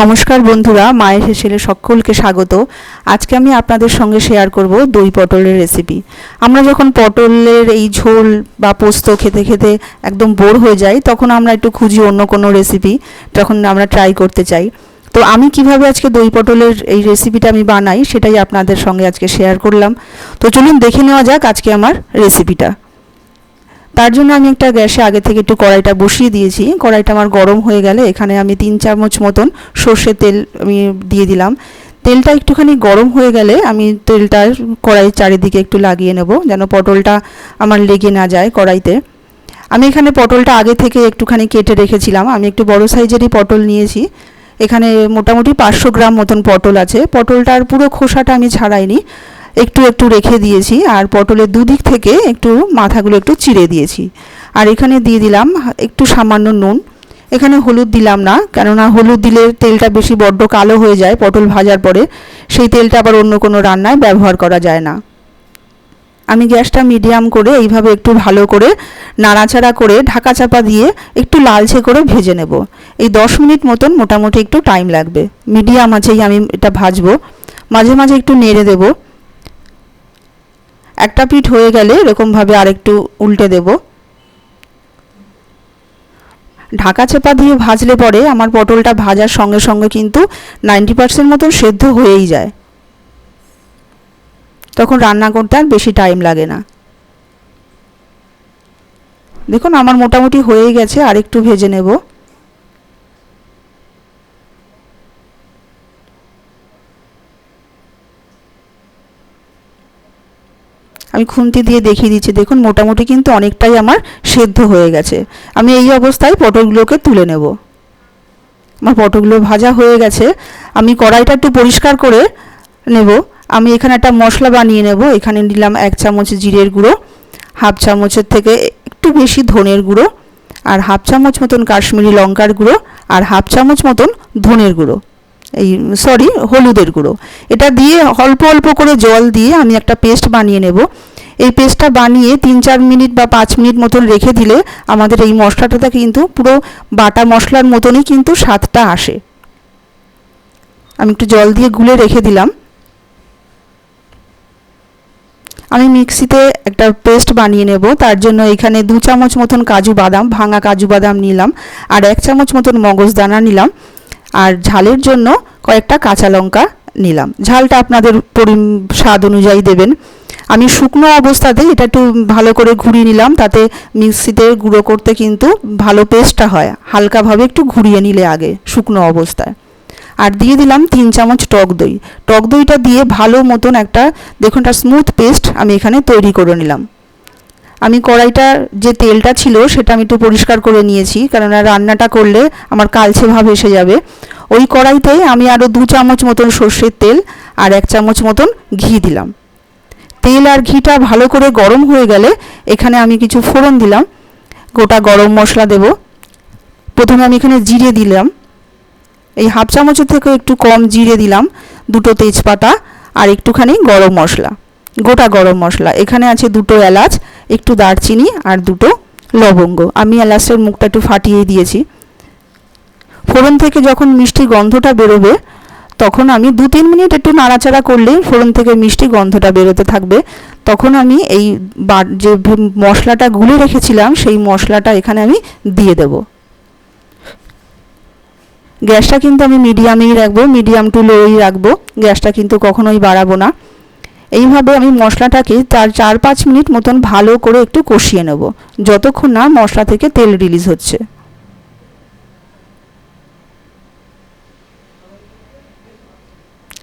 নমস্কার বন্ধুরা, মায়ের হেসেলে সকলকে স্বাগত। আজকে আমি আপনাদের সঙ্গে শেয়ার করব দই পটলের রেসিপি আমরা যখন পটলের এই ঝোল বা পোস্ত খেতে খেতে একদম বোর হয়ে যাই, তখন আমরা একটু খুঁজি অন্য কোনো রেসিপি তখন আমরা ট্রাই করতে চাই। তো আমি কীভাবে আজকে দই পটলের এই রেসিপিটা আমি বানাই, সেটাই আপনাদের সঙ্গে আজকে শেয়ার করলাম। তো চলুন দেখে নেওয়া যাক আজকে আমার রেসিপিটা তার জন্য আমি একটা গ্যাসে আগে থেকে একটু কড়াইটা বসিয়ে দিয়েছি। কড়াইটা আমার গরম হয়ে গেলে এখানে আমি তিন চামচ মতন সর্ষের তেল আমি দিয়ে দিলাম। তেলটা একটুখানি গরম হয়ে গেলে আমি তেলটা কড়াইয়ের চারিদিকে একটু লাগিয়ে নেব যেন পটলটা আমার লেগে না যায় কড়াইতে। আমি এখানে পটলটা আগে থেকে একটুখানি কেটে রেখেছিলাম। আমি একটু বড় সাইজেরই পটল নিয়েছি। এখানে মোটামুটি পাঁচশো গ্রাম মতন পটল আছে। পটলটার পুরো খোসাটা আমি ছাড়াইনি। একটু একটু রেখে দিয়েছি আর পটলের দুদিক থেকে একটু মাথাগুলো একটু চিড়ে দিয়েছি। আর এখানে দিয়ে দিলাম একটু সামান্য নুন। এখানে হলুদ দিলাম না, কেননা হলুদ দিলে তেলটা বেশি বড্ড কালো হয়ে যায় পটল ভাজার পরে। সেই তেলটা আবার অন্য কোনো রান্নায় ব্যবহার করা যায় না। আমি গ্যাসটা মিডিয়াম করে এইভাবে একটু ভালো করে নাড়াচাড়া করে ঢাকা চাপা দিয়ে একটু লালচে করে ভেজে নেব। এই দশ মিনিট মতন মোটামুটি একটু টাইম লাগবে। মিডিয়াম আছেই আমি এটা ভাজবো। মাঝে মাঝে একটু নেড়ে দেবো। একটা পিঠ হয়ে গেলে এরকমভাবে আরেকটু উল্টে দেব। ঢাকা চেপা দিয়ে ভাজলে পরে আমার পটলটা ভাজার সঙ্গে সঙ্গে কিন্তু নাইনটি পার্সেন্ট মতন সেদ্ধ হয়েই যায়। তখন রান্না করতে আর বেশি টাইম লাগে না। দেখুন, আমার মোটামুটি হয়ে গেছে আর একটু ভেজে নেব। আমি খুন্তি দিয়ে দেখিয়ে দিচ্ছি। দেখুন, মোটামুটি কিন্তু অনেকটাই আমার সেদ্ধ হয়ে গেছে। আমি এই অবস্থায় পটলগুলোকে তুলে নেব। আমার পটলগুলো ভাজা হয়ে গেছে। আমি কড়াইটা একটু পরিষ্কার করে নেব। আমি এখানে একটা মশলা বানিয়ে নেব। এখানে নিলাম এক চামচ জিরের গুঁড়ো, হাফ চামচের থেকে একটু বেশি ধনের গুঁড়ো, আর হাফ চামচ মতন কাশ্মীরি লঙ্কার গুঁড়ো, আর হাফ চামচ মতন ধনের গুঁড়ো। এই সরি হলুদের গুঁড়ো। এটা দিয়ে অল্প অল্প করে জল দিয়ে আমি একটা পেস্ট বানিয়ে নেব। এই পেস্টটা বানিয়ে তিন চার মিনিট বা পাঁচ মিনিট মতন রেখে দিলে আমাদের এই মশলাটাতে কিন্তু পুরো বাটা মশলার মতনই কিন্তু স্বাদটা আসে। আমি একটু জল দিয়ে গুলে রেখে দিলাম। আমি মিক্সিতে একটা পেস্ট বানিয়ে নেব। তার জন্য এখানে দু চামচ মতন কাজু বাদাম, ভাঙা কাজু বাদাম নিলাম আর এক চামচ মতন মগজদানা নিলাম। আর ঝালের জন্য কয়েকটা কাঁচা লঙ্কা নিলাম। ঝালটা আপনাদের পরি, স্বাদ অনুযায়ী দেবেন। আমি শুকনো অবস্থাতে এটা একটু ভালো করে ঘুরিয়ে নিলাম, তাতে মিক্সিতে গুঁড়ো করতে কিন্তু ভালো পেস্টটা হয়। হালকাভাবে একটু ঘুরিয়ে নিলে আগে শুকনো অবস্থায়। আর দিয়ে দিলাম তিন চামচ টক দই। টক দইটা দিয়ে ভালো মতন একটা, দেখুন একটা স্মুথ পেস্ট আমি এখানে তৈরি করে নিলাম। আমি কড়াইটার যে তেলটা ছিল সেটা আমি একটু পরিষ্কার করে নিয়েছি কেননা রান্নাটা করলে আমার কালচে ভাব এসে যাবে। ওই কড়াইতে আমি আরও দু চামচ মতন সর্ষের তেল আর এক চামচ মতন ঘি দিলাম। তেল আর ঘিটা ভালো করে গরম হয়ে গেলে এখানে আমি কিছু ফোড়ন দিলাম। গোটা গরম মশলা দেব। প্রথমে আমি এখানে জিরে দিলাম। এই হাফ চামচের থেকে একটু কম জিরে দিলাম দুটো তেজপাতা আর একটুখানি গরম মশলা। গোটা গরম মশলা। এখানে আছে দুটো এলাচ, একটু দারচিনি আর দুটো লবঙ্গ। আমি এলাচের মুখটা একটু ফাটিয়ে দিয়েছি। ফোড়ন থেকে যখন মিষ্টি গন্ধটা বেরোবে তখন আমি দু তিন মিনিট একটু নাড়াচাড়া করলেই ফোড়ন থেকে মিষ্টি গন্ধটা বেরোতে থাকবে। তখন আমি এই যে মশলাটা গুলে রেখেছিলাম, সেই মশলাটা এখানে আমি দিয়ে দেব। গ্যাসটা কিন্তু আমি মিডিয়ামেই রাখব, মিডিয়াম টু লোই রাখব। গ্যাসটা কিন্তু কখনোই বাড়াবো না। এইভাবে আমি মশলাটাকে তার চার পাঁচ মিনিট মতন ভালো করে একটু কষিয়ে নেব, যতক্ষণ না মশলা থেকে তেল রিলিজ হচ্ছে।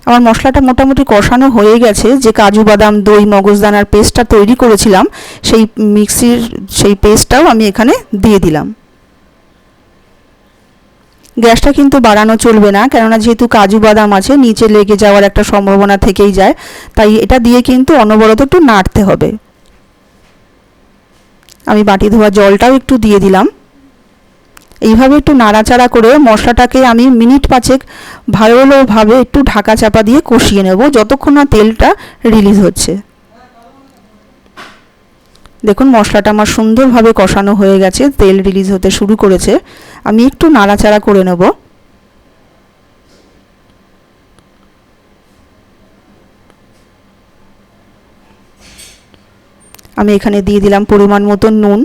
আমার মশলাটা মোটামুটি কষানো হয়ে গেছে, যে কাজু বাদাম, দই মগজদানার পেস্টটা তৈরি করেছিলাম, সেই মিক্সির সেই পেস্টটাও আমি এখানে দিয়ে দিলাম। গ্যাসটা কিন্তু বাড়ানো চলবে না, কেননা যেহেতু কাজু বাদাম আছে, নিচে লেগে যাওয়ার একটা সম্ভাবনা থেকেই যায়, তাই এটা দিয়ে কিন্তু অনবরত একটু নাড়তে হবে। আমি বাটি ধোয়া জলটাও একটু দিয়ে দিলাম। এইভাবে একটু নাড়াচাড়া করে মশলাটাকে আমি মিনিট পাঁচেক ভালোভাবে একটু ঢাকা চাপা দিয়ে কষিয়ে নেব যতক্ষণ না তেলটা রিলিজ হচ্ছে। দেখুন মশলাটা আমার সুন্দরভাবে কষানো হয়ে গেছে, তেল রিলিজ হতে শুরু করেছে। আমি একটু নাড়াচাড়া করে নেব। আমি এখানে দিয়ে দিলাম পরিমাণ মতো নুন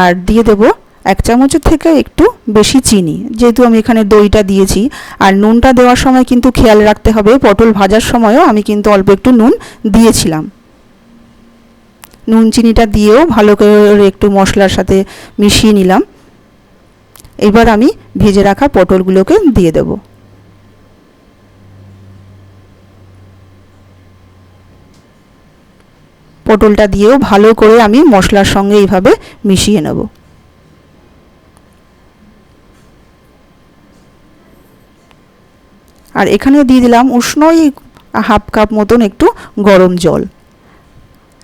আর দিয়ে দেবো এক চামচের থেকে একটু বেশি চিনি। যেহেতু আমি এখানে দইটা দিয়েছি, আর নুনটা দেওয়ার সময় কিন্তু খেয়াল রাখতে হবে, পটল ভাজার সময়ও আমি কিন্তু অল্প একটু নুন দিয়েছিলাম। নুন চিনিটা দিয়েও ভালো করে একটু মশলার সাথে মিশিয়ে নিলাম। এবার আমি ভেজে রাখা পটলগুলোকে দিয়ে দেব। পটলটা দিয়েও ভালো করে আমি মশলার সঙ্গে এইভাবে মিশিয়ে নেব। আর এখানেও দিয়ে দিলাম উষ্ণই হাফ কাপ মতন একটু গরম জল।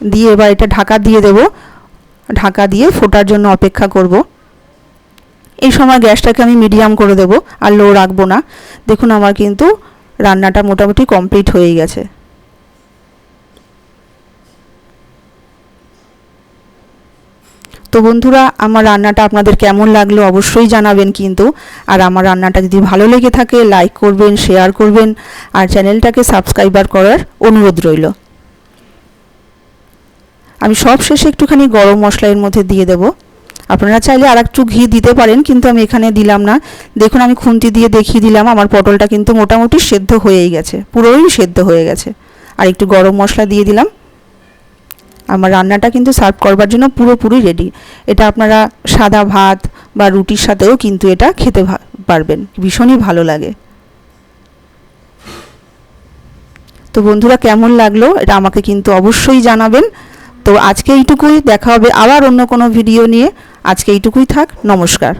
দিয়ে এবার এটা ঢাকা দিয়ে দেব। ঢাকা দিয়ে ফোটার জন্য অপেক্ষা করব। এই সময় গ্যাসটাকে আমি মিডিয়াম করে দেব আর লো রাখব না। দেখুন আমার কিন্তু রান্নাটা মোটামুটি কমপ্লিট হয়ে গেছে। তো বন্ধুরা, আমার রান্নাটা আপনাদের কেমন লাগল অবশ্যই জানাবেন কিন্তু। আর আমার রান্নাটা যদি ভালো লেগে থাকে লাইক করবেন শেয়ার করবেন, আর চ্যানেলটাকে সাবস্ক্রাইবার করার অনুরোধ রইল। আমি সব শেষে একটুখানি গরম মশলা এর মধ্যে দিয়ে দেব। আপনারা চাইলে আর একটু ঘি দিতে পারেন, কিন্তু আমি এখানে দিলাম না। দেখুন, আমি খুন্তি দিয়ে দেখিয়ে দিলাম, আমার পটলটা কিন্তু মোটামুটি সেদ্ধ হয়েই গেছে, পুরোই সেদ্ধ হয়ে গেছে। আর একটু গরম মশলা দিয়ে দিলাম। আমার রান্নাটা কিন্তু সার্ভ করবার জন্য পুরোপুরি রেডি এটা আপনারা সাদা ভাত বা রুটির সাথেও কিন্তু এটা খেতে পারবেন। ভীষণই ভালো লাগে। তো বন্ধুরা, কেমন লাগল? এটা আমাকে কিন্তু অবশ্যই জানাবেন। তো আজকে এইটুকুই, দেখা হবে আবার অন্য কোনো ভিডিও নিয়ে। আজকে এইটুকুই থাক, নমস্কার।